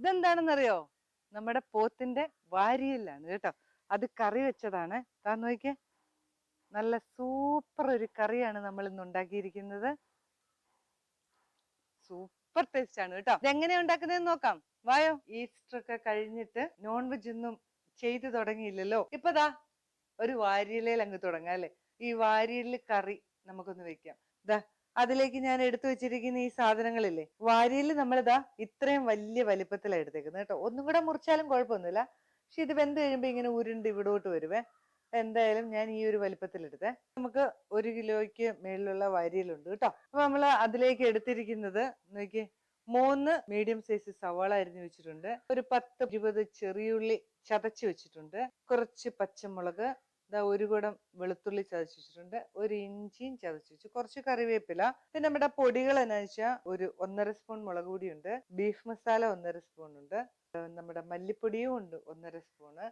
ഇതെന്താണെന്നറിയോ? നമ്മുടെ പോത്തിന്റെ വാരിയിലാണ് കേട്ടോ. അത് കറി വെച്ചതാണ്. താൻ നോക്കിയേ. നല്ല സൂപ്പർ ഒരു കറിയാണ് നമ്മൾ ഇന്ന് ഉണ്ടാക്കിയിരിക്കുന്നത്. സൂപ്പർ ടേസ്റ്റ് ആണ് കേട്ടോ ഇതെങ്ങനെയാ ഉണ്ടാക്കുന്നതെന്ന് നോക്കാം. വായോ. ഈസ്റ്റർ ഒക്കെ കഴിഞ്ഞിട്ട് നോൺ വെജ് ഒന്നും ചെയ്തു തുടങ്ങിയില്ലല്ലോ. ഇപ്പൊ ദാ ഒരു വാരിയിലയിൽ അങ്ങ് തുടങ്ങാം അല്ലെ? ഈ വാരിയിൽ കറി നമുക്കൊന്ന് വെക്കാം. ദാ അതിലേക്ക് ഞാൻ എടുത്തു വെച്ചിരിക്കുന്ന ഈ സാധനങ്ങളില്ലേ വാരിയിൽ നമ്മൾ ഇതാ ഇത്രയും വലിയ വലിപ്പത്തിലാണ് എടുത്തേക്കുന്നത് കേട്ടോ. ഒന്നും കൂടെ മുറിച്ചാലും കുഴപ്പമൊന്നുമില്ല. പക്ഷെ ഇത് വെന്ത് കഴിയുമ്പോൾ ഇങ്ങനെ ഉരുണ്ട് ഇവിടോട്ട് വരുവേ. എന്തായാലും ഞാൻ ഈ ഒരു വലിപ്പത്തിൽ എടുത്തേ നമുക്ക് ഒരു കിലോയ്ക്ക് മേളിലുള്ള വാരിയിലുണ്ട് കേട്ടോ. അപ്പൊ നമ്മൾ അതിലേക്ക് എടുത്തിരിക്കുന്നത് നോക്കി മൂന്ന് മീഡിയം സൈസ് സവാള അരിഞ്ഞു വെച്ചിട്ടുണ്ട്. ഒരു പത്ത് ഇരുപത് ചെറിയുള്ളി ചതച്ചു വെച്ചിട്ടുണ്ട്. കുറച്ച് പച്ചമുളക് ഇതാ ഒരു കുടം വെളുത്തുള്ളി ചതച്ചിട്ടുണ്ട് ഒരു ഇഞ്ചിയും ചതച്ച് വെച്ചു. കുറച്ച് കറിവേപ്പില പിന്നെ നമ്മുടെ പൊടികൾ എന്നാ വെച്ചാൽ ഒരു ഒന്നര സ്പൂൺ മുളക് പൊടിയുണ്ട് ബീഫ് മസാല ഒന്നര സ്പൂൺ ഉണ്ട് നമ്മുടെ മല്ലിപ്പൊടിയും ഉണ്ട് ഒന്നര സ്പൂണ്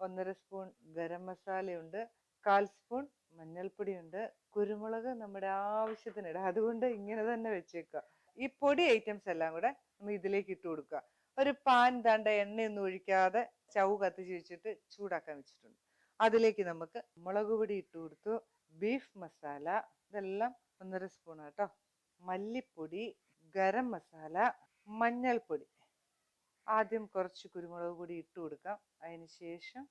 ഒന്നര സ്പൂൺ ഗരം മസാലയുണ്ട് കാൽ സ്പൂൺ മഞ്ഞൾപ്പൊടിയുണ്ട് കുരുമുളക് നമ്മുടെ ആവശ്യത്തിന് ഇടാം അതുകൊണ്ട് ഇങ്ങനെ തന്നെ വെച്ചേക്കുക ഈ പൊടി ഐറ്റംസ് എല്ലാം കൂടെ നമ്മൾ ഇതിലേക്ക് ഇട്ട് കൊടുക്കുക ഒരു പാൻ തണ്ട എണ്ണയൊന്നും ഒഴിക്കാതെ ചവ് കത്തിച്ച് വെച്ചിട്ട് ചൂടാക്കാൻ വെച്ചിട്ടുണ്ട്. അതിലേക്ക് നമുക്ക് മുളക് പൊടി ഇട്ട് കൊടുത്തു. ബീഫ് മസാല ഇതെല്ലാം ഒന്നര സ്പൂൺ കേട്ടോ മല്ലിപ്പൊടി ഗരം മസാല മഞ്ഞൾപ്പൊടി. ആദ്യം കുറച്ച് കുരുമുളക് പൊടി ഇട്ട് കൊടുക്കാം. അതിന് ശേഷം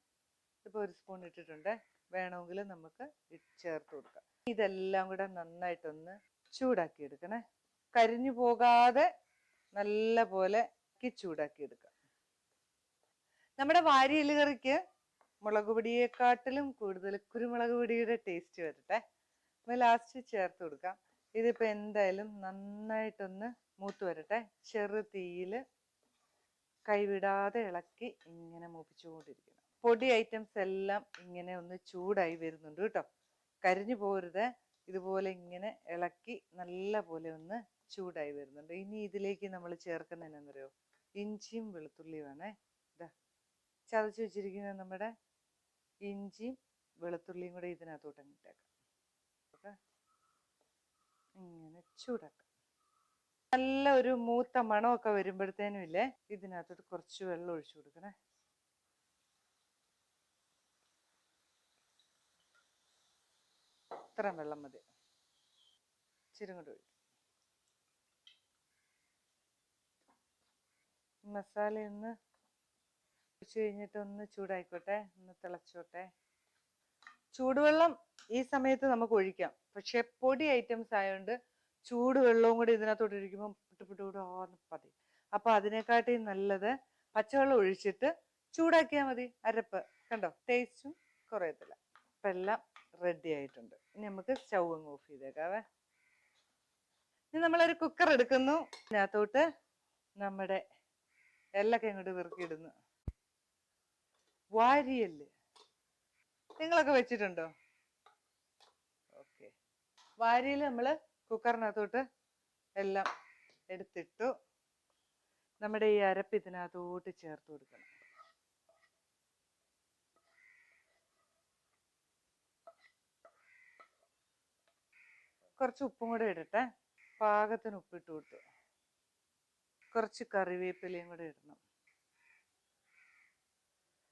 ഇപ്പോൾ ഒരു സ്പൂൺ ഇട്ടിട്ടുണ്ട്. വേണമെങ്കിൽ നമുക്ക് ചേർത്ത് കൊടുക്കാം. ഇതെല്ലാം കൂടെ നന്നായിട്ടൊന്ന് ചൂടാക്കി എടുക്കണേ കരിഞ്ഞു പോകാതെ നല്ല പോലെ ചൂടാക്കി എടുക്കാം നമ്മുടെ വാരിയൽ കറിക്ക് മുളക് പൊടിയെക്കാട്ടിലും കൂടുതൽ കുരുമുളക് പൊടിയുടെ ടേസ്റ്റ് വരട്ടെ. അപ്പോൾ ലാസ്റ്റ് ചേർത്ത് കൊടുക്കാം. ഇതിപ്പോൾ എന്തായാലും നന്നായിട്ടൊന്ന് മൂത്ത് വരട്ടെ. ചെറു തീയിൽ കൈവിടാതെ ഇളക്കി ഇങ്ങനെ മൂപ്പിച്ചുകൊണ്ടിരിക്കണം. പൊടി ഐറ്റംസ് എല്ലാം ഇങ്ങനെ ഒന്ന് ചൂടായി വരുന്നുണ്ട് കേട്ടോ. കരിഞ്ഞു പോരുത് ഇതുപോലെ ഇങ്ങനെ ഇളക്കി നല്ല പോലെ ഒന്ന് ചൂടായി വരുന്നുണ്ട്. ഇനി ഇതിലേക്ക് നമ്മൾ ചേർക്കുന്നതിനെന്നറിയോ ഇഞ്ചിയും വെളുത്തുള്ളിയുമാണേ. ഇതാ ചതച്ച് വെച്ചിരിക്കുന്ന നമ്മുടെ ഇഞ്ചിയും വെളുത്തുള്ളിയും കൂടെ ഇതിനകത്തോട്ട് അങ്ങിട്ടേക്കാം ഓക്കെ? ഇങ്ങനെ ചൂടാക്കാം. നല്ല ഒരു മൂത്ത മണമൊക്കെ വരുമ്പോഴത്തേനും ഇല്ലേ ഇതിനകത്തോട്ട് കുറച്ച് വെള്ളം ഒഴിച്ചു കൊടുക്കണേ. ഇത്രയും വെള്ളം മതി. ചിരുങ്ങോട്ട് മസാല മസാല ഒന്ന് കഴിഞ്ഞിട്ട് ഒന്ന് ചൂടായിക്കോട്ടെ ഒന്ന് തിളച്ചോട്ടെ. ചൂടുവെള്ളം ഈ സമയത്ത് നമുക്ക് ഒഴിക്കാം. പക്ഷെ പൊടി ഐറ്റംസ് ആയതുകൊണ്ട് ചൂടുവെള്ളവും കൂടി ഇതിനകത്തോട്ട് ഒഴിക്കുമ്പോൾ പുട്ട് പുട്ട് പുട്ട് ഓർന്ന് പതി അപ്പൊ അതിനെക്കാട്ടി നല്ലത് പച്ചവെള്ളം ഒഴിച്ചിട്ട് ചൂടാക്കിയാൽ മതി. അരപ്പ്. കണ്ടോ? ടേസ്റ്റും കുറയത്തില്ല. അപ്പൊ എല്ലാം റെഡി ആയിട്ടുണ്ട്. ഇനി നമുക്ക് സ്റ്റൗ ഓഫ് ചെയ്തേക്കാവേ. ഇനി നമ്മളൊരു കുക്കർ എടുക്കുന്നു. അതിനകത്തോട്ട് നമ്മുടെ എല്ലൊക്കെ ഇങ്ങോട്ട് വിറുക്കിയിടുന്നു വാരിയൽ നിങ്ങളൊക്കെ വെച്ചിട്ടുണ്ടോ? വാരിയിൽ നമ്മൾ കുക്കറിനകത്തോട്ട് എല്ലാം എടുത്തിട്ടു നമ്മുടെ ഈ അരപ്പ് ഇതിനകത്തോട്ട് ചേർത്ത് കൊടുക്കണം. കുറച്ച് ഉപ്പും കൂടെ ഇടട്ടെ. പാകത്തിന് ഉപ്പിട്ട് കൊടുത്തു. കുറച്ച് കറിവേപ്പിലയും കൂടെ ഇടണം.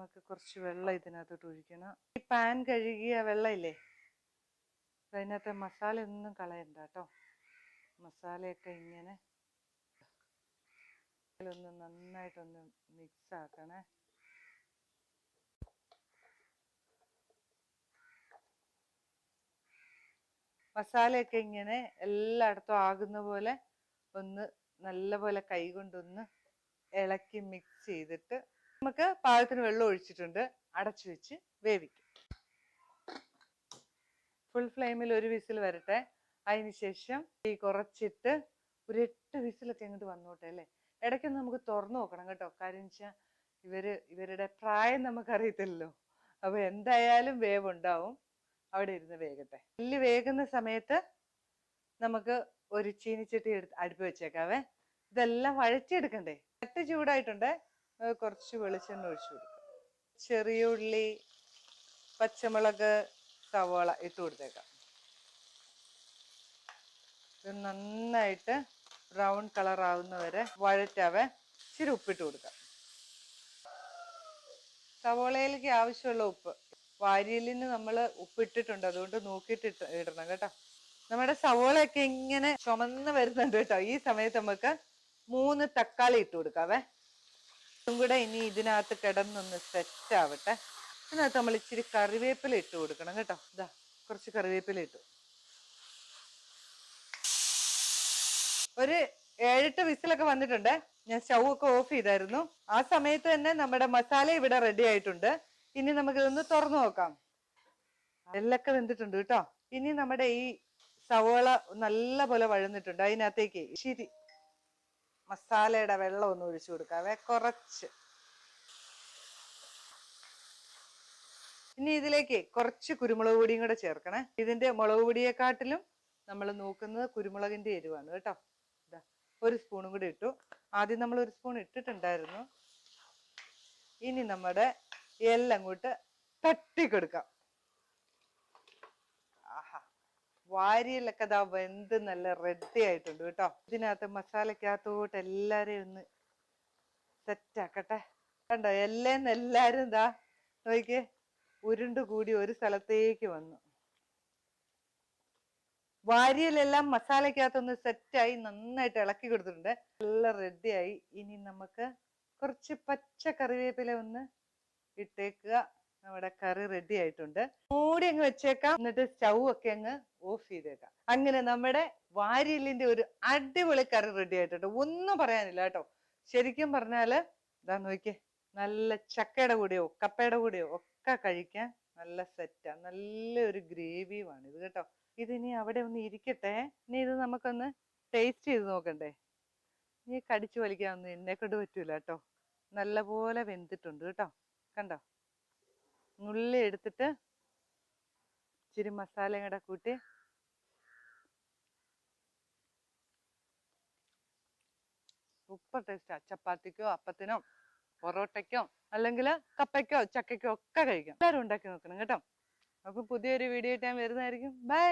നമുക്ക് കുറച്ച് വെള്ളം ഇതിനകത്തോട്ട് ഒഴിക്കണം. ഈ പാൻ കഴുകിയ വെള്ളമില്ലേ അതിനകത്ത് മസാല ഒന്നും കളയണ്ട കേട്ടോ. മസാലയൊക്കെ ഇങ്ങനെ ഒന്ന് നന്നായിട്ടൊന്ന് മിക്സ് ആക്കണേ മസാലയൊക്കെ ഇങ്ങനെ എല്ലായിടത്തും ആകുന്ന പോലെ ഒന്ന് നല്ല പോലെ കൈ കൊണ്ടൊന്ന് ഇളക്കി മിക്സ് ചെയ്തിട്ട് നമുക്ക് പാകത്തിന് വെള്ളം ഒഴിച്ചിട്ടുണ്ട്. അടച്ചു വെച്ച് വേവിക്കും. ഫുൾ ഫ്ലെയിമിൽ ഒരു വിസിൽ വരട്ടെ. അതിന് ശേഷം ഈ കുറച്ചിട്ട് ഒരു എട്ട് വിസിലൊക്കെ ഇങ്ങോട്ട് വന്നോട്ടെ അല്ലേ? ഇടയ്ക്കൊന്ന് നമുക്ക് തുറന്നു നോക്കണം കേട്ടോ. കാര്യം വെച്ചാൽ ഇവർ ഇവരുടെ പ്രായം നമുക്കറിയത്തില്ലല്ലോ. അപ്പൊ എന്തായാലും വേവ് ഉണ്ടാവും. അവിടെ ഇരുന്ന് വേകട്ടെ. എല്ല് വേകുന്ന സമയത്ത് നമുക്ക് ഒരു ചീനിച്ചട്ടി എടുത്ത് അടുപ്പ് വെച്ചേക്കാവേ. ഇതെല്ലാം വഴറ്റിയെടുക്കണ്ടേ? ചട്ടി ചൂടായിട്ടുണ്ട്. കുറച്ച് വെളിച്ചെണ്ണ ഒഴിച്ചു കൊടുക്കുക ചെറിയ ഉള്ളി പച്ചമുളക് സവാള ഇട്ട് കൊടുത്തേക്കാം. ഇത് നന്നായിട്ട് ബ്രൗൺ കളർ ആവുന്നവരെ വഴറ്റാവേ ഇച്ചിരി ഉപ്പിട്ട് കൊടുക്കാം. സവോളയിലേക്ക് ആവശ്യമുള്ള ഉപ്പ്. വാരിയലിന് നമ്മൾ ഉപ്പിട്ടിട്ടുണ്ട്. അതുകൊണ്ട് നോക്കിയിട്ട് ഇടണം കേട്ടോ. നമ്മുടെ സവോളയൊക്കെ ഇങ്ങനെ ചുമന്ന് വരുന്നുണ്ട് കേട്ടോ. ഈ സമയത്ത് നമുക്ക് മൂന്ന് തക്കാളി ഇട്ട് കൊടുക്കാവേ ഇതും കൂടെ ഇനി ഇതിനകത്ത് കിടന്നൊന്ന് സെറ്റ് ആവട്ടെ. ഇതിനകത്ത് നമ്മൾ ഇച്ചിരി കറിവേപ്പില ഇട്ട് കൊടുക്കണം കേട്ടോ. ഇതാ കുറച്ച് കറിവേപ്പില ഇട്ടു. ഒരു ഏഴെട്ട് വിസിലൊക്കെ വന്നിട്ടുണ്ട്. ഞാൻ സ്റ്റൗ ഒക്കെ ഓഫ് ചെയ്തായിരുന്നു. ആ സമയത്ത് തന്നെ നമ്മുടെ മസാല ഇവിടെ റെഡി ആയിട്ടുണ്ട്. ഇനി നമുക്കിതൊന്ന് തുറന്നു നോക്കാം. എല്ലൊക്കെ വെന്തിട്ടുണ്ട് കേട്ടോ. ഇനി നമ്മുടെ ഈ സവോള നല്ല പോലെ വഴന്നിട്ടുണ്ട്. അതിനകത്തേക്ക് ഇച്ചിരി മസാലയുടെ വെള്ളം ഒന്ന് ഒഴിച്ചു കൊടുക്കാവേ കുറച്ച്. ഇനി ഇതിലേക്ക് കുറച്ച് കുരുമുളക് പൊടിയും കൂടെ ചേർക്കണേ. ഇതിന്റെ മുളക് പൊടിയെക്കാട്ടിലും നമ്മൾ നോക്കുന്നത് കുരുമുളകിന്റെ എരിവാണ് കേട്ടോ. ഇതാ ഒരു സ്പൂണും കൂടി ഇട്ടു. ആദ്യം നമ്മൾ ഒരു സ്പൂൺ ഇട്ടിട്ടുണ്ടായിരുന്നു. ഇനി നമ്മുടെ എല്ലാം കൂട്ട് തട്ടിക്കൊടുക്കാം. വാരിയലൊക്കെ ദാ വെന്ത് നല്ല റെഡി ആയിട്ടുണ്ട് കേട്ടോ. ഇതിനകത്ത് മസാലക്കകത്തോട്ട് എല്ലാരെയും ഒന്ന് സെറ്റ് ആക്കട്ടെ. കണ്ടോ? എല്ലാം എല്ലാരും ഇതാ നോക്കിയേ ഉരുണ്ടു കൂടി ഒരു സ്ഥലത്തേക്ക് വന്നു. വാരിയിലെല്ലാം മസാലക്കകത്തൊന്ന് സെറ്റായി നന്നായിട്ട് ഇളക്കി കൊടുത്തിട്ടുണ്ട്. നല്ല റെഡിയായി ഇനി നമുക്ക് കുറച്ച് പച്ച കറിവേപ്പില ഒന്ന് ഇട്ടേക്കുക. നമ്മുടെ കറി റെഡി ആയിട്ടുണ്ട്. മൂടി അങ്ങ് വെച്ചേക്കാം. എന്നിട്ട് സ്റ്റൗ ഒക്കെ അങ്ങ് ഓഫ് ചെയ്തേക്കാം. അങ്ങനെ നമ്മുടെ വാരിയലിന്റെ ഒരു അടിപൊളി കറി റെഡി ആയിട്ടുണ്ട്. ഒന്നും പറയാനില്ല കേട്ടോ. ശരിക്കും പറഞ്ഞാൽ ഇതാ നോക്കിയേ നല്ല ചക്കയുടെ കൂടെയോ കപ്പയുടെ കൂടെയോ ഒക്കെ കഴിക്കാൻ നല്ല സെറ്റാ നല്ലൊരു ഗ്രേവിയുമാണ് ഇത് കേട്ടോ. ഇതിനി അവിടെ ഒന്ന് ഇരിക്കട്ടെ. ഇനി ഇത് നമുക്കൊന്ന് ടേസ്റ്റ് ചെയ്ത് നോക്കണ്ടേ. ഇനി കടിച്ചു വലിക്കാനൊന്നും എന്നെ കൊണ്ട് പറ്റൂല കേട്ടോ. നല്ലപോലെ വെന്തിട്ടുണ്ട് കേട്ടോ. കണ്ടോ? നുള്ളി എടുത്തിട്ട് ഇച്ചിരി മസാലയും കൂടെ കൂട്ടി സൂപ്പർ ടേസ്റ്റാ ചപ്പാത്തിക്കോ അപ്പത്തിനോ പൊറോട്ടയ്ക്കോ അല്ലെങ്കിൽ കപ്പയ്ക്കോ ചക്കയ്ക്കോ ഒക്കെ കഴിക്കാം. എല്ലാവരും ഉണ്ടാക്കി നോക്കണം കേട്ടോ. അപ്പൊ പുതിയൊരു വീഡിയോ ആയിട്ട് ഞാൻ വരുന്നതായിരിക്കും. ബൈ